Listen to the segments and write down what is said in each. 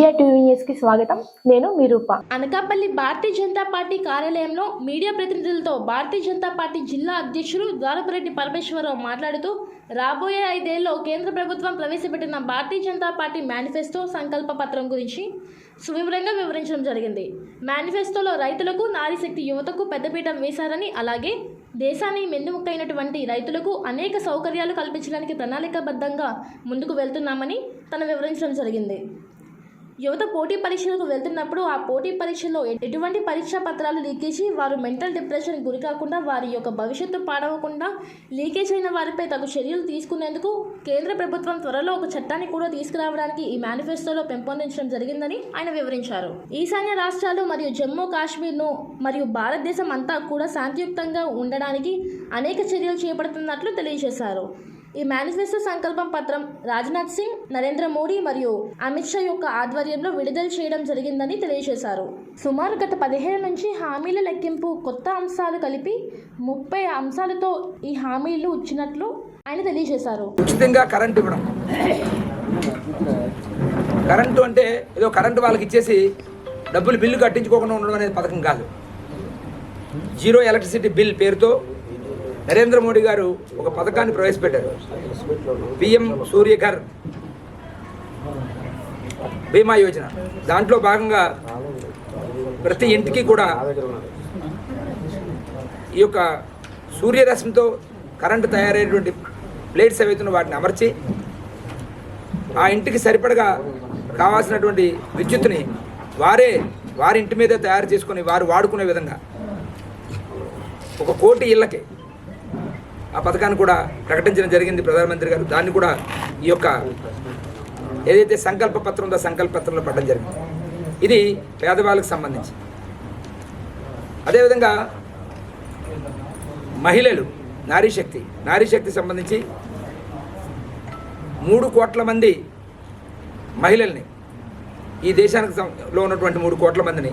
విద్యా టీవీ కి స్వాగతం. నేను మీ రూప. అనకాపల్లి భారతీయ జనతా పార్టీ కార్యాలయంలో మీడియా ప్రతినిధులతో భారతీయ జనతా పార్టీ జిల్లా అధ్యక్షుడు ద్వారపరెడ్డి పరమేశ్వరరావు మాట్లాడుతూ రాబోయే ఐదేళ్ళలో కేంద్ర ప్రభుత్వం ప్రవేశపెట్టిన భారతీయ జనతా పార్టీ మేనిఫెస్టో సంకల్ప పత్రం గురించి సువివరంగా వివరించడం జరిగింది. మేనిఫెస్టోలో రైతులకు నారీశక్తి యువతకు పెద్దపీఠం వేశారని అలాగే దేశాన్ని మెన్నుముక్కైనటువంటి రైతులకు అనేక సౌకర్యాలు కల్పించడానికి ప్రణాళికాబద్ధంగా ముందుకు వెళ్తున్నామని తను వివరించడం జరిగింది. యువత పోటీ పరీక్షలకు వెళ్తున్నప్పుడు ఆ పోటీ పరీక్షలో ఎటువంటి పరీక్షా పత్రాలు లీకేజీ వారు మెంటల్ డిప్రెషన్ గురి కాకుండా వారి యొక్క భవిష్యత్తు పాడవకుండా లీకేజ్ అయిన వారిపై తగు చర్యలు తీసుకునేందుకు కేంద్ర ప్రభుత్వం త్వరలో ఒక చట్టాన్ని కూడా తీసుకురావడానికి ఈ మేనిఫెస్టోలో పెంపొందించడం జరిగిందని ఆయన వివరించారు. ఈశాన్య రాష్ట్రాలు మరియు జమ్మూ కాశ్మీర్ను మరియు భారతదేశం అంతా కూడా శాంతియుక్తంగా ఉండడానికి అనేక చర్యలు చేపడుతున్నట్లు తెలియజేశారు. ఈ మేనిఫెస్టో సంకల్పం పత్రం రాజ్నాథ్ సింగ్ నరేంద్ర మోడీ మరియు అమిత్ షా యొక్క ఆధ్వర్యంలో విడుదల చేయడం జరిగిందని తెలియజేశారు. సుమారు గత పదిహేను నుంచి హామీల లెక్కింపు కొత్త అంశాలు కలిపి ముప్పై అంశాలతో ఈ హామీలు ఇచ్చినట్లు ఆయన తెలియజేశారు. ఉచితంగా కరెంట్ ఇవ్వడం. కరెంటు అంటే ఏదో కరెంటు వాళ్ళకి ఇచ్చేసి డబ్బులు బిల్లు కట్టించుకోకుండా ఉండడం అనేది పథకం కాదు. జీరో ఎలక్ట్రిసిటీ బిల్ పేరుతో నరేంద్ర మోడీ గారు ఒక పథకాన్ని ప్రవేశపెట్టారు. పిఎం సూర్యఘర్ బీమా యోజన. దాంట్లో భాగంగా ప్రతి ఇంటికి కూడా ఈ యొక్క సూర్యరశ్మితో కరెంటు తయారయ్యేటువంటి ప్లేట్స్ ఏవైతున్న వాటిని అమర్చి ఆ ఇంటికి సరిపడగా కావాల్సినటువంటి విద్యుత్తుని వారే వారి ఇంటి మీదే తయారు చేసుకొని వారు వాడుకునే విధంగా ఒక కోటి ఇళ్ళకి ఆ పథకాన్ని కూడా ప్రకటించడం జరిగింది ప్రధానమంత్రి గారు. దాన్ని కూడా ఈ యొక్క ఏదైతే సంకల్ప పత్రం ఉందో సంకల్ప పత్రంలో పడడం జరిగింది. ఇది పేదవాళ్ళకి సంబంధించి. అదేవిధంగా మహిళలు నారీశక్తి నారీశక్తి నారీ శక్తి సంబంధించి మూడు కోట్ల మంది మహిళల్ని ఈ దేశానికి సం- లో ఉన్నటువంటి మూడు కోట్ల మందిని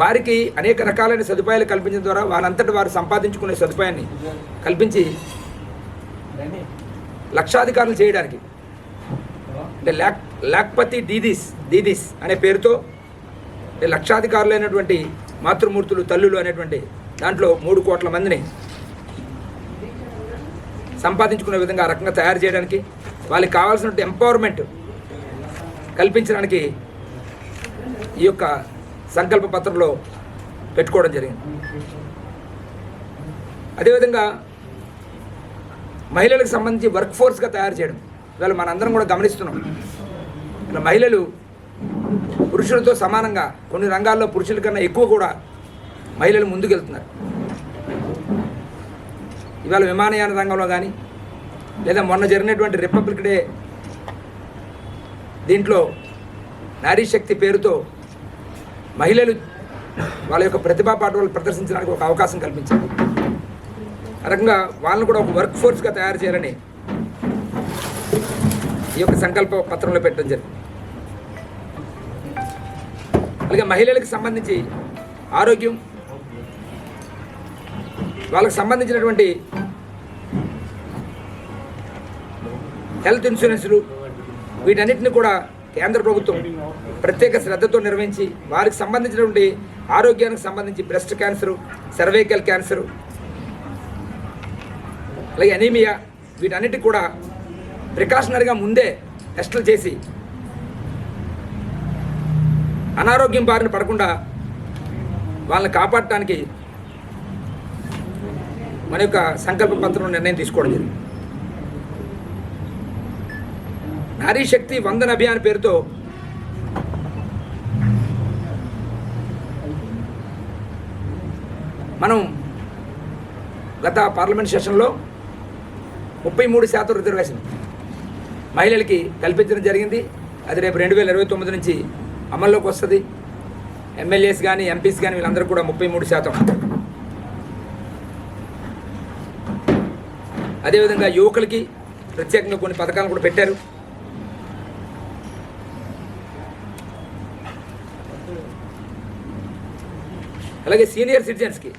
వారికి అనేక రకాలైన సదుపాయాలు కల్పించడం ద్వారా వారంతటి వారు సంపాదించుకునే సదుపాయాన్ని కల్పించి లక్షాధికారులు చేయడానికి. అంటే లాక్ లాక్పతి దీదీస్ దీదీస్ అనే పేరుతో లక్షాధికారులైనటువంటి మాతృమూర్తులు తల్లులు అనేటువంటి దాంట్లో మూడు కోట్ల మందిని సంపాదించుకునే విధంగా ఆ రకంగా తయారు చేయడానికి వాళ్ళకి కావాల్సిన ఎంపవర్మెంట్ కల్పించడానికి ఈ యొక్క సంకల్ప పత్రంలో పెట్టుకోవడం జరిగింది. అదేవిధంగా మహిళలకు సంబంధించి వర్క్ ఫోర్స్గా తయారు చేయడం. ఇవాళ మనందరం కూడా గమనిస్తున్నాం. ఇలా మహిళలు పురుషులతో సమానంగా కొన్ని రంగాల్లో పురుషుల కన్నా ఎక్కువ కూడా మహిళలు ముందుకెళ్తున్నారు. ఇవాళ విమానయాన రంగంలో కానీ లేదా మొన్న జరిగినటువంటి రిపబ్లిక్ డే దీంట్లో నారీ శక్తి పేరుతో మహిళలు వాళ్ళ యొక్క ప్రతిభా పాఠవాలు ప్రదర్శించడానికి ఒక అవకాశం కల్పించారు. ఆ రకంగా వాళ్ళని కూడా ఒక వర్క్ ఫోర్స్గా తయారు చేయాలని ఈ యొక్క సంకల్ప పత్రంలో పెట్టడం జరిగింది. అలాగే మహిళలకు సంబంధించి ఆరోగ్యం వాళ్ళకి సంబంధించినటువంటి హెల్త్ ఇన్సూరెన్సులు వీటన్నిటిని కూడా కేంద్ర ప్రభుత్వం ప్రత్యేక శ్రద్ధతో నిర్వహించి వారికి సంబంధించినటువంటి ఆరోగ్యానికి సంబంధించి బ్రెస్ట్ క్యాన్సరు సర్వైకల్ క్యాన్సరు అలాగే అనీమియా వీటన్నిటి కూడా ప్రికాషనరీగా ముందే టెస్టులు చేసి అనారోగ్యం బారిన పడకుండా వాళ్ళని కాపాడటానికి మన యొక్క సంకల్ప పత్రం నిర్ణయం తీసుకోవడం జరిగింది. నారీ శక్తి వందన అభియాన్ పేరుతో మనం గత పార్లమెంట్ సెషన్లో ముప్పై మూడు శాతం రిజర్వేషన్ మహిళలకి కల్పించడం జరిగింది. అది రేపు రెండు వేల ఇరవై తొమ్మిది నుంచి అమల్లోకి వస్తుంది. ఎమ్మెల్యేస్ కానీ ఎంపీస్ కానీ వీళ్ళందరూ కూడా ముప్పై మూడు శాతం. అదేవిధంగా యువకులకి ప్రత్యేకంగా కొన్ని పథకాలు కూడా పెట్టారు. అలాగే సీనియర్ సిటిజన్స్కి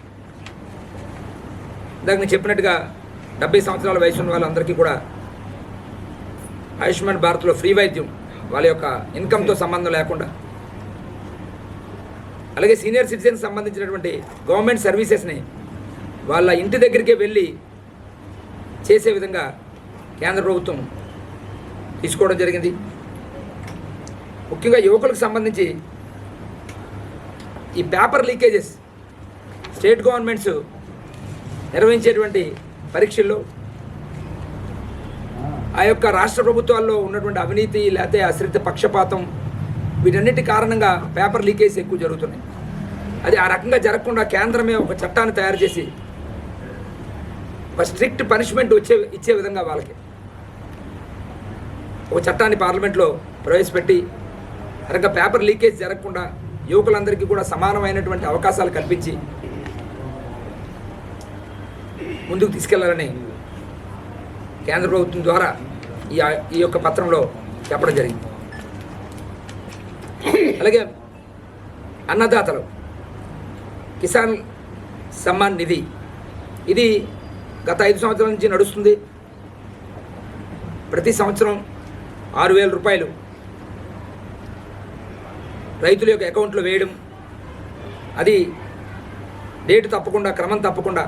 ఇందాక నేను చెప్పినట్టుగా డెబ్బై సంవత్సరాల వయసు ఉన్న వాళ్ళందరికీ కూడా ఆయుష్మాన్ భారత్లో ఫ్రీ వైద్యం వాళ్ళ యొక్క ఇన్కమ్తో సంబంధం లేకుండా. అలాగే సీనియర్ సిటిజన్స్ సంబంధించినటువంటి గవర్నమెంట్ సర్వీసెస్ని వాళ్ళ ఇంటి దగ్గరికే వెళ్ళి చేసే విధంగా కేంద్ర ప్రభుత్వం తీసుకోవడం జరిగింది. ముఖ్యంగా యువకులకు సంబంధించి ఈ పేపర్ లీకేజెస్ స్టేట్ గవర్నమెంట్స్ నిర్వహించేటువంటి పరీక్షల్లో ఆ యొక్క రాష్ట్ర ప్రభుత్వాల్లో ఉన్నటువంటి అవినీతి లేకపోతే అశ్రిత పక్షపాతం వీటన్నిటి కారణంగా పేపర్ లీకేజ్ ఎక్కువ జరుగుతున్నాయి. అది ఆ రకంగా జరగకుండా కేంద్రమే ఒక చట్టాన్ని తయారు చేసి ఒక స్ట్రిక్ట్ పనిష్మెంట్ వచ్చే ఇచ్చే విధంగా వాళ్ళకి ఒక చట్టాన్ని పార్లమెంట్లో ప్రవేశపెట్టి ఆ రకంగా పేపర్ లీకేజ్ జరగకుండా యువకులందరికీ కూడా సమానమైనటువంటి అవకాశాలు కల్పించి ముందుకు తీసుకెళ్ళాలని కేంద్ర ప్రభుత్వం ద్వారా ఈ ఈ యొక్క పత్రంలో చెప్పడం జరిగింది. అలాగే అన్నదాతలు కిసాన్ సమ్మాన్ నిధి ఇది గత ఐదు సంవత్సరాల నుంచి నడుస్తుంది. ప్రతి సంవత్సరం ఆరు వేల రూపాయలు రైతుల యొక్క అకౌంట్లో వేయడం అది డేటు తప్పకుండా క్రమం తప్పకుండా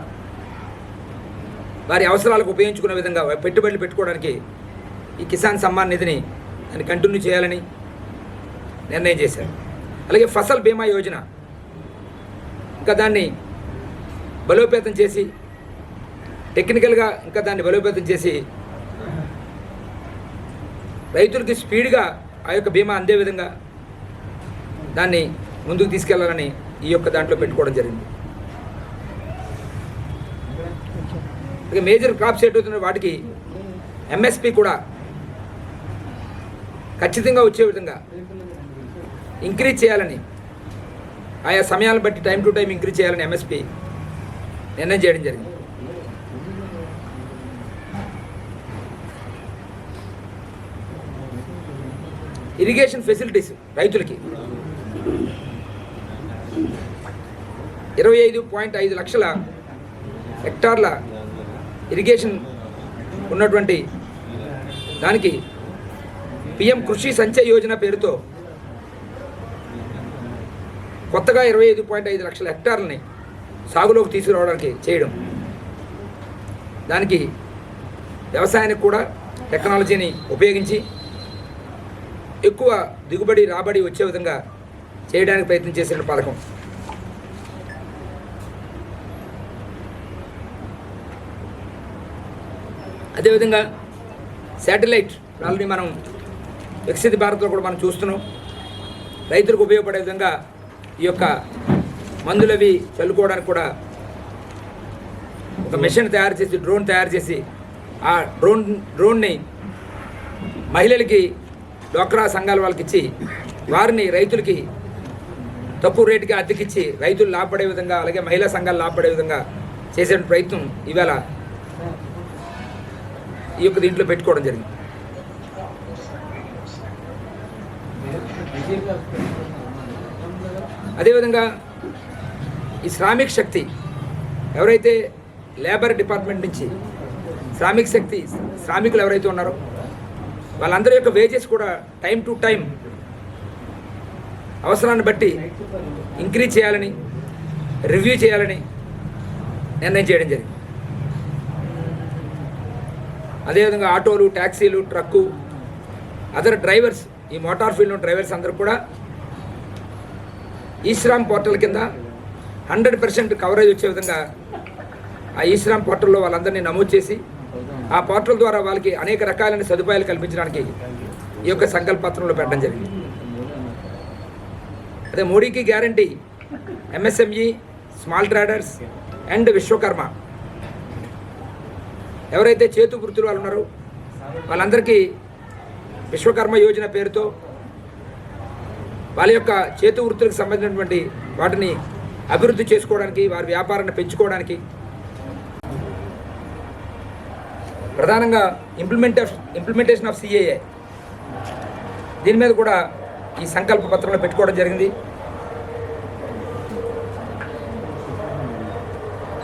వారి అవసరాలకు ఉపయోగించుకునే విధంగా పెట్టుబడులు పెట్టుకోవడానికి ఈ కిసాన్ సమ్మాన్ నిధిని దాన్ని కంటిన్యూ చేయాలని నిర్ణయం చేశారు. అలాగే ఫసల్ బీమా యోజన ఇంకా దాన్ని బలోపేతం చేసి టెక్నికల్గా ఇంకా దాన్ని బలోపేతం చేసి రైతులకి స్పీడ్గా ఆ యొక్క బీమా అందే విధంగా దాన్ని ముందుకు తీసుకెళ్ళాలని ఈ యొక్క దాంట్లో పెట్టుకోవడం జరిగింది. ఇక మేజర్ క్రాప్స్ ఏటవుతున్న వాటికి ఎంఎస్పి కూడా ఖచ్చితంగా వచ్చే విధంగా ఇంక్రీజ్ చేయాలని ఆయా సమయాలను బట్టి టైం టు టైం ఇంక్రీజ్ చేయాలని ఎంఎస్పి నిర్ణయం చేయడం జరిగింది. ఇరిగేషన్ ఫెసిలిటీస్ రైతులకి ఇరవై ఐదు పాయింట్ ఐదు లక్షల హెక్టార్ల ఇరిగేషన్ ఉన్నటువంటి దానికి పిఎం కృషి సంచయ్ యోజన పేరుతో కొత్తగా ఇరవై ఐదు పాయింట్ ఐదు లక్షల హెక్టార్లని సాగులోకి తీసుకురావడానికి చేయడం. దానికి వ్యవసాయానికి కూడా టెక్నాలజీని ఉపయోగించి ఎక్కువ దిగుబడి రాబడి వచ్చే విధంగా చేయడానికి ప్రయత్నం చేసిన పథకం అదేవిధంగా శాటిలైట్ ఆల్రెడీ మనం వికసిత భారత్లో కూడా మనం చూస్తున్నాం. రైతులకు ఉపయోగపడే విధంగా ఈ యొక్క మందులవి చల్లుకోవడానికి కూడా ఒక మిషన్ తయారు చేసి డ్రోన్ తయారు చేసి ఆ డ్రోన్ డ్రోన్ని మహిళలకి డ్వాక్రా సంఘాల వాళ్ళకి ఇచ్చి వారిని రైతులకి తక్కువ రేటుకి అద్దెకిచ్చి రైతులు లాభపడే విధంగా అలాగే మహిళా సంఘాలు లాభపడే విధంగా చేసే ప్రయత్నం ఇవాళ ఈ యొక్క దీంట్లో పెట్టుకోవడం జరిగింది. అదేవిధంగా ఈ శ్రామిక్ శక్తి ఎవరైతే లేబర్ డిపార్ట్మెంట్ నుంచి శ్రామిక శక్తి శ్రామికులు ఎవరైతే ఉన్నారో వాళ్ళందరి యొక్క వేజెస్ కూడా టైం టు టైం అవసరాన్ని బట్టి ఇంక్రీజ్ చేయాలని రివ్యూ చేయాలని నిర్ణయం చేయడం జరిగింది. అదేవిధంగా ఆటోలు ట్యాక్సీలు ట్రక్కు అదర్ డ్రైవర్స్ ఈ మోటార్ ఫీల్డ్ డ్రైవర్స్ అందరూ కూడా ఈశ్రామ్ పోర్టల్ కింద హండ్రెడ్ పర్సెంట్ కవరేజ్ వచ్చే విధంగా ఆ ఈశ్రామ్ పోర్టల్లో వాళ్ళందరినీ నమోదు చేసి ఆ పోర్టల్ ద్వారా వాళ్ళకి అనేక రకాలైన సదుపాయాలు కల్పించడానికి ఈ యొక్క సంకల్పత్రంలో పెట్టడం జరిగింది. అదే మోడీకి guarantee MSME small traders and Vishwakarma. ఎవరైతే చేతు వృత్తులు వాళ్ళు ఉన్నారో వాళ్ళందరికీ విశ్వకర్మ యోజన పేరుతో వాళ్ళ యొక్క చేతు వృత్తులకు సంబంధించినటువంటి వాటిని అభివృద్ధి చేసుకోవడానికి వారి వ్యాపారాన్ని పెంచుకోవడానికి ప్రధానంగా ఇంప్లిమెంట్ ఇంప్లిమెంటేషన్ ఆఫ్ సిఏఏ దీని మీద కూడా ఈ సంకల్ప పత్రంలో పెట్టుకోవడం జరిగింది.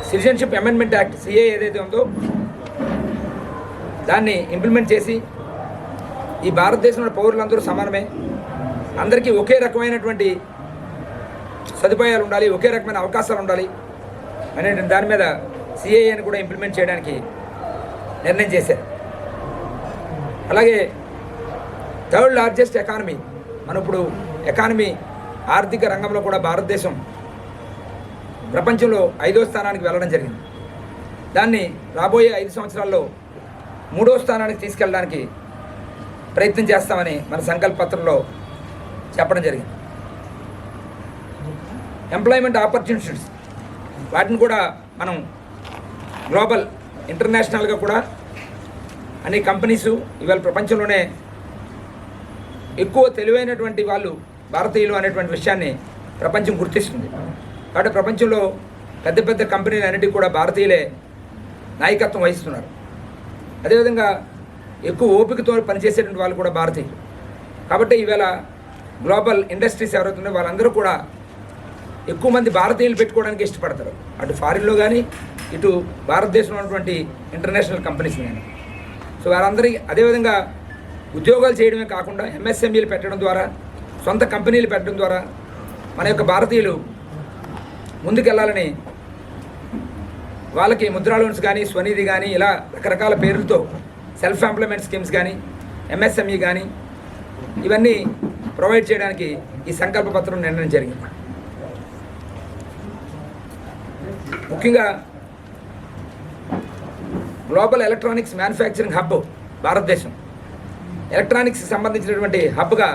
సిటిజన్షిప్ అమెండ్మెంట్ యాక్ట్ సిఏ ఏదైతే ఉందో దాన్ని ఇంప్లిమెంట్ చేసి ఈ భారతదేశంలో పౌరులందరూ సమానమే. అందరికీ ఒకే రకమైనటువంటి సదుపాయాలు ఉండాలి ఒకే రకమైన అవకాశాలు ఉండాలి అనే దాని మీద సిఏఏని కూడా ఇంప్లిమెంట్ చేయడానికి నిర్ణయం చేశారు. అలాగే థర్డ్ లార్జెస్ట్ ఎకానమీ మనం ఇప్పుడు ఎకానమీ ఆర్థిక రంగంలో కూడా భారతదేశం ప్రపంచంలో ఐదో స్థానానికి వెళ్ళడం జరిగింది. దాన్ని రాబోయే ఐదు సంవత్సరాల్లో మూడో స్థానానికి తీసుకెళ్ళడానికి ప్రయత్నం చేస్తామని మన సంకల్ప పత్రంలో చెప్పడం జరిగింది. ఎంప్లాయ్మెంట్ ఆపర్చునిటీస్ వాటిని కూడా మనం గ్లోబల్ ఇంటర్నేషనల్గా కూడా అన్ని కంపెనీస్ ఇవాళ ప్రపంచంలోనే ఎక్కువ తెలివైనటువంటి వాళ్ళు భారతీయులు అనేటువంటి విషయాన్ని ప్రపంచం గుర్తిస్తుంది. కాబట్టి ప్రపంచంలో పెద్ద పెద్ద కంపెనీలు అన్నిటికీ కూడా భారతీయులే నాయకత్వం వహిస్తున్నారు. అదేవిధంగా ఎక్కువ ఓపికతో పనిచేసేటువంటి వాళ్ళు కూడా భారతీయులు. కాబట్టి ఈవేళ గ్లోబల్ ఇండస్ట్రీస్ ఎవరైతున్నాయో వాళ్ళందరూ కూడా ఎక్కువ మంది భారతీయులు పెట్టుకోవడానికి ఇష్టపడతారు. అటు ఫారిన్లో కానీ ఇటు భారతదేశంలో ఉన్నటువంటి ఇంటర్నేషనల్ కంపెనీస్ కానీ సో వారందరి అదేవిధంగా ఉద్యోగాలు చేయడమే కాకుండా ఎంఎస్ఎంఈలు పెట్టడం ద్వారా సొంత కంపెనీలు పెట్టడం ద్వారా మన యొక్క భారతీయులు ముందుకెళ్ళాలని వాళ్ళకి ముద్రా లోన్స్ కానీ స్వనిధి కానీ ఇలా రకరకాల పేర్లతో సెల్ఫ్ ఎంప్లాయ్మెంట్ స్కీమ్స్ కానీ ఎంఎస్ఎంఈ కానీ ఇవన్నీ ప్రొవైడ్ చేయడానికి ఈ సంకల్ప పత్రం నిర్ణయం జరిగింది. ముఖ్యంగా global electronics manufacturing hub Bharatadesam. Electronics సంబంధించినటువంటి హబ్గా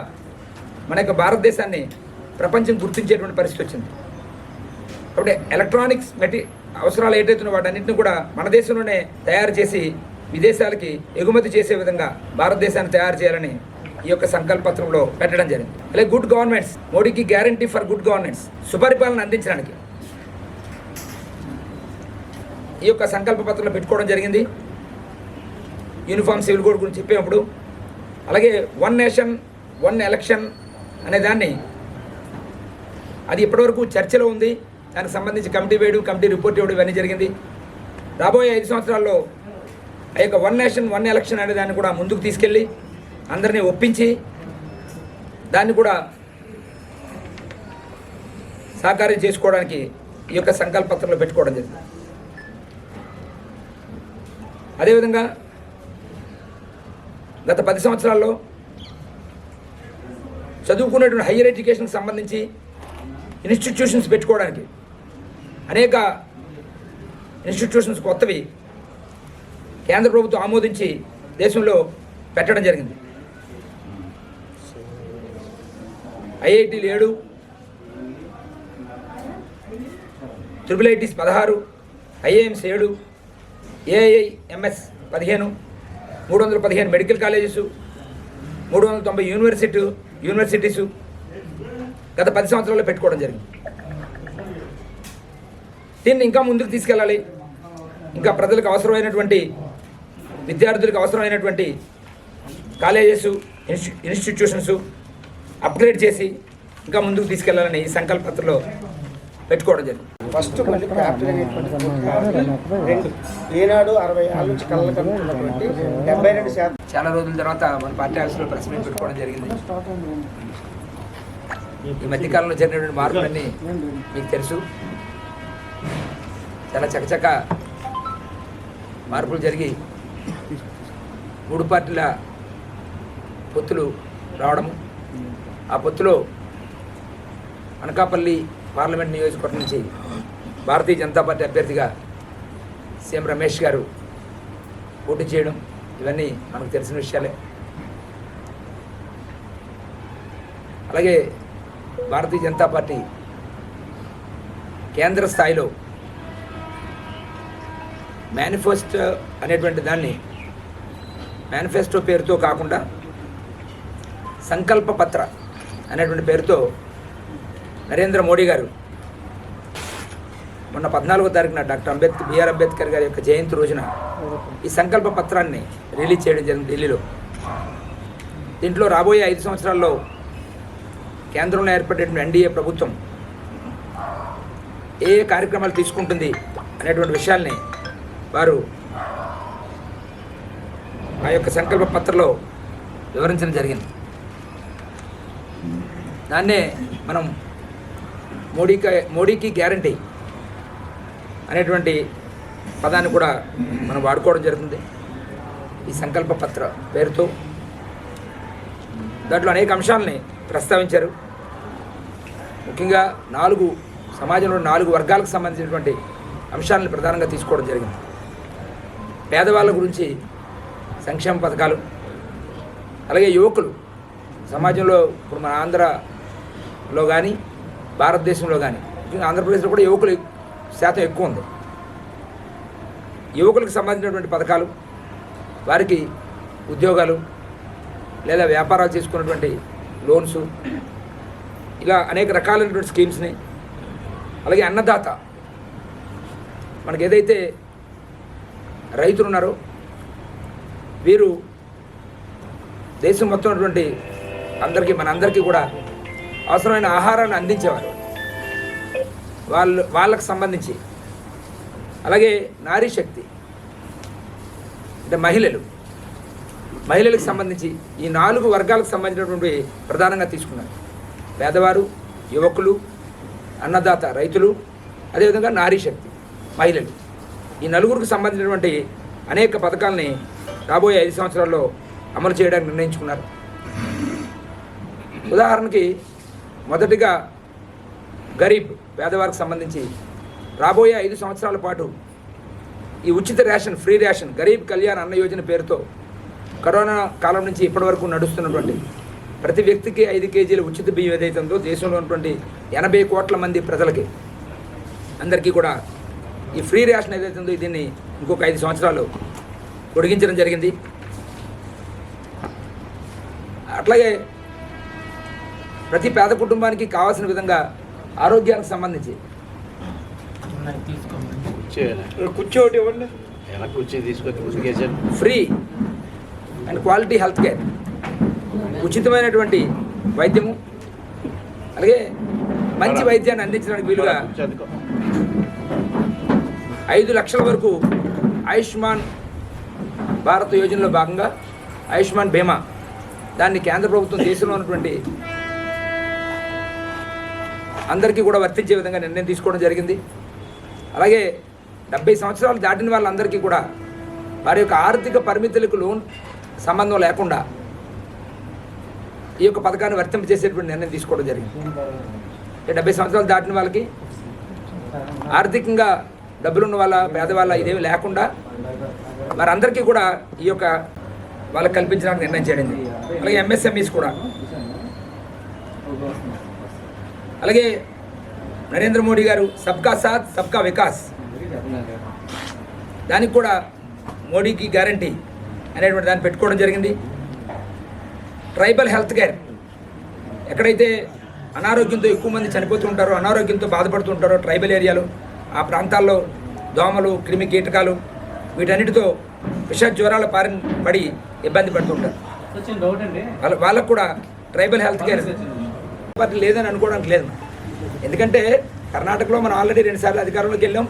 మన యొక్క భారతదేశాన్ని ప్రపంచం గుర్తించేటువంటి పరిస్థితి వచ్చింది. కాబట్టి ఎలక్ట్రానిక్స్ మెటీ అవసరాలు ఏదైతున్న వాటన్నింటిని కూడా మన దేశంలోనే తయారు చేసి విదేశాలకి ఎగుమతి చేసే విధంగా భారతదేశాన్ని తయారు చేయాలని ఈ యొక్క సంకల్పత్రంలో పెట్టడం జరిగింది. అలాగే గుడ్ గవర్నమెంట్స్ మోడీకి గ్యారంటీ ఫర్ గుడ్ గవర్నెన్స్ సుపరిపాలన అందించడానికి ఈ యొక్క సంకల్ప పత్రంలో పెట్టుకోవడం జరిగింది. యూనిఫామ్ సివిల్ కోడ్ గురించి చెప్పేటప్పుడు అలాగే వన్ నేషన్ వన్ ఎలక్షన్ అనే దాన్ని అది ఇప్పటివరకు చర్చలో ఉంది. దానికి సంబంధించి కమిటీ వేయడం కమిటీ రిపోర్ట్ ఇవ్వడం ఇవన్నీ జరిగింది. రాబోయే ఐదు సంవత్సరాల్లో ఆ యొక్క వన్ నేషన్ వన్ ఎలక్షన్ అనే దాన్ని కూడా ముందుకు తీసుకెళ్ళి అందరినీ ఒప్పించి దాన్ని కూడా సాకారం చేసుకోవడానికి ఈ యొక్క సంకల్పత్రంలో పెట్టుకోవడం జరిగింది. అదేవిధంగా గత పది సంవత్సరాల్లో చదువుకునేటువంటి హయ్యర్ ఎడ్యుకేషన్కి సంబంధించి ఇన్స్టిట్యూషన్స్ పెట్టుకోవడానికి అనేక ఇన్స్టిట్యూషన్స్ కొత్తవి కేంద్ర ప్రభుత్వం ఆమోదించి దేశంలో పెట్టడం జరిగింది. ఐఐటీలు ఏడు ట్రిపుల్ ఐటీస్ పదహారు ఐఏఎంస్ ఏడు ఏఐఎంఎస్ పదిహేను మూడు వందల పదిహేను మెడికల్ కాలేజెస్ మూడు వందల తొంభై యూనివర్సిటీ యూనివర్సిటీసు గత పది సంవత్సరాల్లో పెట్టుకోవడం జరిగింది. దీన్ని ఇంకా ముందుకు తీసుకెళ్ళాలి. ఇంకా ప్రజలకు అవసరమైనటువంటి విద్యార్థులకు అవసరమైనటువంటి కాలేజెస్ ఇన్స్టి ఇన్స్టిట్యూషన్స్ అప్గ్రేడ్ చేసి ఇంకా ముందుకు తీసుకెళ్ళాలని ఈ సంకల్పత్రంలో పెట్టుకోవడం జరిగింది. ఫస్ట్ మళ్ళీ క్యాప్టెన్ అనేటువంటి ఈనాడు అరవై ఏళ్ళ నుంచి కళ్ళ కనున్నటువంటి డెబ్బై రెండు శాతం చాలా రోజుల తర్వాత మన పార్టీ ఆఫీస్లో ప్రెస్ మీట్ పెట్టుకోవడం జరిగింది. ఈ మధ్యకాలంలో జరిగినటువంటి మార్పులన్నీ మీకు తెలుసు. చాలా చకచక మార్పులు జరిగి మూడు పార్టీల పొత్తులు రావడము. ఆ పొత్తులో అనకాపల్లి పార్లమెంట్ నియోజకవర్గం నుంచి భారతీయ జనతా పార్టీ అభ్యర్థిగా సీఎం రమేష్ గారు పోటీ చేయడం ఇవన్నీ మనకు తెలిసిన విషయాలే. అలాగే భారతీయ జనతా పార్టీ కేంద్ర స్థాయిలో మేనిఫెస్టో uh, అనేటువంటి దాన్ని మేనిఫెస్టో పేరుతో కాకుండా సంకల్ప పత్ర అనేటువంటి పేరుతో నరేంద్ర మోడీ గారు మొన్న పద్నాలుగో తారీఖున డాక్టర్ అంబేద్కర్ బిఆర్ అంబేద్కర్ గారి యొక్క జయంతి రోజున ఈ సంకల్ప పత్రాన్ని రిలీజ్ చేయడం జరిగింది ఢిల్లీలో. దీంట్లో రాబోయే ఐదు సంవత్సరాల్లో కేంద్రంలో ఏర్పడేటువంటి ఎన్డీఏ ప్రభుత్వం ఏ ఏ కార్యక్రమాలు తీసుకుంటుంది అనేటువంటి విషయాల్ని వారు ఆ యొక్క సంకల్ప పత్రలో వివరించడం జరిగింది. దాన్నే మనం మోడీకి మోడీకి గ్యారంటీ అనేటువంటి పదాన్ని కూడా మనం వాడుకోవడం జరుగుతుంది. ఈ సంకల్ప పత్ర పేరుతో దాంట్లో అనేక అంశాలని ప్రస్తావించారు. ముఖ్యంగా నాలుగు సమాజంలో నాలుగు వర్గాలకు సంబంధించినటువంటి అంశాలను ప్రధానంగా తీసుకోవడం జరిగింది. పేదవాళ్ళ గురించి సంక్షేమ పథకాలు అలాగే యువకులు సమాజంలో ఇప్పుడు మన ఆంధ్రలో కానీ భారతదేశంలో కానీ ముఖ్యంగా ఆంధ్రప్రదేశ్లో కూడా యువకులు శాతం ఎక్కువ ఉంది. యువకులకు సంబంధించినటువంటి పథకాలు వారికి ఉద్యోగాలు లేదా వ్యాపారాలు చేసుకున్నటువంటి లోన్స్ ఇలా అనేక రకాలైనటువంటి స్కీమ్స్ని అలాగే అన్నదాత మనకి ఏదైతే రైతులు ఉన్నారు వీరు దేశం మొత్తం ఉన్నటువంటి అందరికీ మన అందరికీ కూడా అవసరమైన ఆహారాన్ని అందించేవారు. వాళ్ళు వాళ్ళకు సంబంధించి. అలాగే నారీ శక్తి అంటే మహిళలు. మహిళలకు సంబంధించి ఈ నాలుగు వర్గాలకు సంబంధించినటువంటి ప్రధానంగా తీసుకున్నారు. పేదవారు యువకులు అన్నదాత రైతులు అదేవిధంగా నారీ శక్తి మహిళలు. ఈ నలుగురికి సంబంధించినటువంటి అనేక పథకాలని రాబోయే ఐదు సంవత్సరాల్లో అమలు చేయడానికి నిర్ణయించుకున్నారు. ఉదాహరణకి మొదటిగా గరీబ్ పేదవారికి సంబంధించి రాబోయే ఐదు సంవత్సరాల పాటు ఈ ఉచిత ration free ration Garib Kalyan Anna Yojana పేరుతో కరోనా కాలం నుంచి ఇప్పటివరకు నడుస్తున్నటువంటి ప్రతి వ్యక్తికి ఐదు కేజీల ఉచిత బియ్యం ఏదైతే ఉందో దేశంలో ఉన్నటువంటి ఎనభై కోట్ల మంది ప్రజలకి అందరికీ కూడా ఈ ఫ్రీ రేషన్ ఏదైతే ఉందో దీన్ని ఇంకొక ఐదు సంవత్సరాలు పొడిగించడం జరిగింది. అట్లాగే ప్రతి పేద కుటుంబానికి కావాల్సిన విధంగా ఆరోగ్యానికి సంబంధించి. కూర్చోటి ఇవ్వండి. తీసుకొచ్చి free and quality health care. ఉచితమైనటువంటి వైద్యము. అలాగే మంచి వైద్యాన్ని అందించడానికి వీలుగా ఐదు లక్షల వరకు ఆయుష్మాన్ భారత్ యోజనలో భాగంగా ఆయుష్మాన్ బీమా దాన్ని కేంద్ర ప్రభుత్వం దేశంలో ఉన్నటువంటి అందరికీ కూడా వర్తించే విధంగా నిర్ణయం తీసుకోవడం జరిగింది. అలాగే డెబ్బై సంవత్సరాలు దాటిన వాళ్ళందరికీ కూడా వారి యొక్క ఆర్థిక పరిమితులకు లోన్ సంబంధం లేకుండా ఈ యొక్క పథకాన్ని వర్తింపజేసేటువంటి నిర్ణయం తీసుకోవడం జరిగింది. డెబ్బై సంవత్సరాలు దాటిన వాళ్ళకి ఆర్థికంగా డబ్బులున్న వాళ్ళ పేదవాళ్ళ ఇదేమి లేకుండా మరి అందరికీ కూడా ఈ యొక్క వాళ్ళకి కల్పించడానికి నిర్ణయం చేయడం అలాగే ఎంఎస్ఎంఈస్ కూడా. అలాగే నరేంద్ర మోడీ గారు సబ్కా సాత్ సబ్కా వికాస్. దానికి కూడా మోడీకి గ్యారంటీ అనేటువంటి దాన్ని పెట్టుకోవడం జరిగింది. Tribal health care. ఎక్కడైతే అనారోగ్యంతో ఎక్కువ మంది చనిపోతూ ఉంటారో అనారోగ్యంతో బాధపడుతూ ఉంటారో ట్రైబల్ ఏరియాలో ఆ ప్రాంతాల్లో దోమలు క్రిమి కీటకాలు వీటన్నిటితో విష జ్వరాల పారిన పడి ఇబ్బంది పడుతుంటారు. వాళ్ళ వాళ్ళకు కూడా ట్రైబల్ హెల్త్ కేర్ పార్టీ లేదని అనుకోవడానికి లేదు. ఎందుకంటే కర్ణాటకలో మనం ఆల్రెడీ రెండుసార్లు అధికారంలోకి వెళ్ళాం.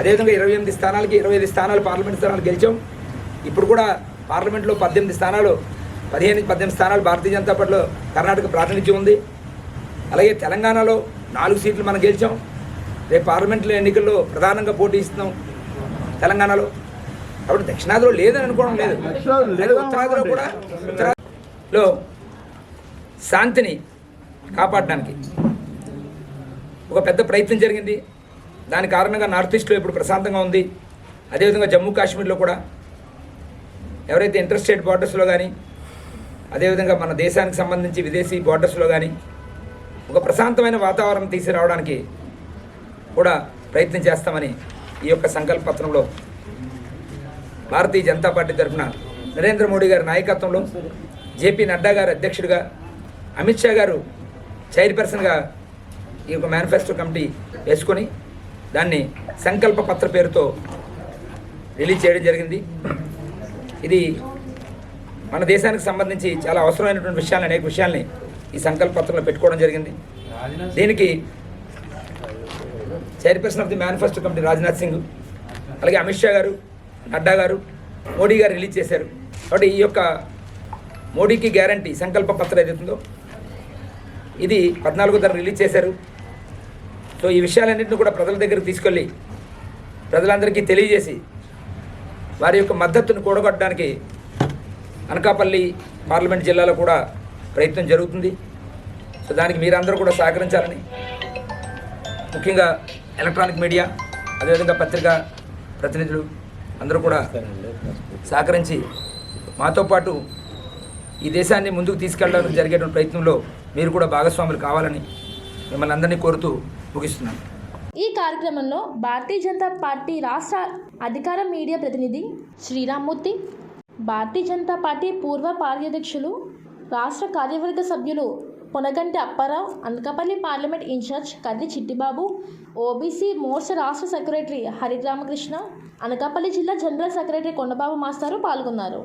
అదేవిధంగా ఇరవై ఎనిమిది స్థానాలకి ఇరవై ఐదు స్థానాలు పార్లమెంట్ స్థానాలు గెలిచాం. ఇప్పుడు కూడా పార్లమెంట్లో పద్దెనిమిది స్థానాలు పదిహేను పద్దెనిమిది స్థానాలు భారతీయ జనతా పార్టీలో కర్ణాటక ప్రాతినిధ్యం ఉంది. అలాగే తెలంగాణలో నాలుగు సీట్లు మనం గెలిచాం. రేపు పార్లమెంట్లో ఎన్నికల్లో ప్రధానంగా పోటీ ఇస్తున్నాం తెలంగాణలో. కాబట్టి దక్షిణాదిలో లేదని అనుకోవడం లేదు. అలాగే ఉత్తరాదిలో కూడా ఉత్తరాదిలో శాంతిని కాపాడడానికి ఒక పెద్ద ప్రయత్నం జరిగింది. దాని కారణంగా నార్త్ ఈస్ట్లో ఇప్పుడు ప్రశాంతంగా ఉంది. అదేవిధంగా జమ్మూ కాశ్మీర్లో కూడా ఎవరైతే ఇంటర్ స్టేట్ బార్డర్స్లో కానీ అదేవిధంగా మన దేశానికి సంబంధించి విదేశీ బార్డర్స్లో కానీ ఒక ప్రశాంతమైన వాతావరణం తీసుకురావడానికి కూడా ప్రయత్నం చేస్తామని ఈ యొక్క సంకల్ప పత్రంలో భారతీయ జనతా పార్టీ తరఫున నరేంద్ర మోడీ గారి నాయకత్వంలో జేపీ నడ్డా గారు అధ్యక్షుడిగా అమిత్ షా గారు చైర్పర్సన్గా ఈ యొక్క మేనిఫెస్టో కమిటీ వేసుకొని దాన్ని సంకల్ప పత్ర పేరుతో రిలీజ్ చేయడం జరిగింది. ఇది మన దేశానికి సంబంధించి చాలా అవసరమైనటువంటి విషయాలు అనేక విషయాల్ని ఈ సంకల్ప పత్రంలో పెట్టుకోవడం జరిగింది. దీనికి chairperson of the manifesto committee Rajnath Singh అలాగే అమిత్ షా గారు నడ్డా గారు మోడీ గారు రిలీజ్ చేశారు. కాబట్టి ఈ యొక్క మోడీకి గ్యారంటీ సంకల్ప పత్రం ఏదైతుందో ఇది పద్నాలుగో ధర రిలీజ్ చేశారు. సో ఈ విషయాలన్నింటినీ కూడా ప్రజల దగ్గరికి తీసుకెళ్ళి ప్రజలందరికీ తెలియజేసి వారి యొక్క మద్దతును కూడగొట్టడానికి అనకాపల్లి పార్లమెంట్ జిల్లాలో కూడా ప్రయత్నం జరుగుతుంది. సో దానికి మీరందరూ కూడా సహకరించాలని ముఖ్యంగా ఎలక్ట్రానిక్ మీడియా అదేవిధంగా పత్రికా ప్రతినిధులు అందరూ కూడా సహకరించి మాతో పాటు ఈ దేశాన్ని ముందుకు తీసుకెళ్ళడానికి జరిగేటువంటి ప్రయత్నంలో మీరు కూడా భాగస్వాములు కావాలని మిమ్మల్ని అందరినీ కోరుతూ ముగిస్తున్నాను. ఈ కార్యక్రమంలో భారతీయ జనతా పార్టీ రాష్ట్ర అధికార మీడియా ప్రతినిధి శ్రీరామ్మూర్తి భారతీయ జనతా పార్టీ పూర్వ కార్యాధ్యక్షులు రాష్ట్ర కార్యవర్గ సభ్యులు Ponaganti Apparao Anakapalli parliament incharge Karri Chittibabu OBC Morcha రాష్ట్ర సెక్రటరీ హరిరామకృష్ణ అనకాపల్లి జిల్లా జనరల్ సెక్రటరీ కొండబాబు మాస్టారు పాల్గొన్నారు.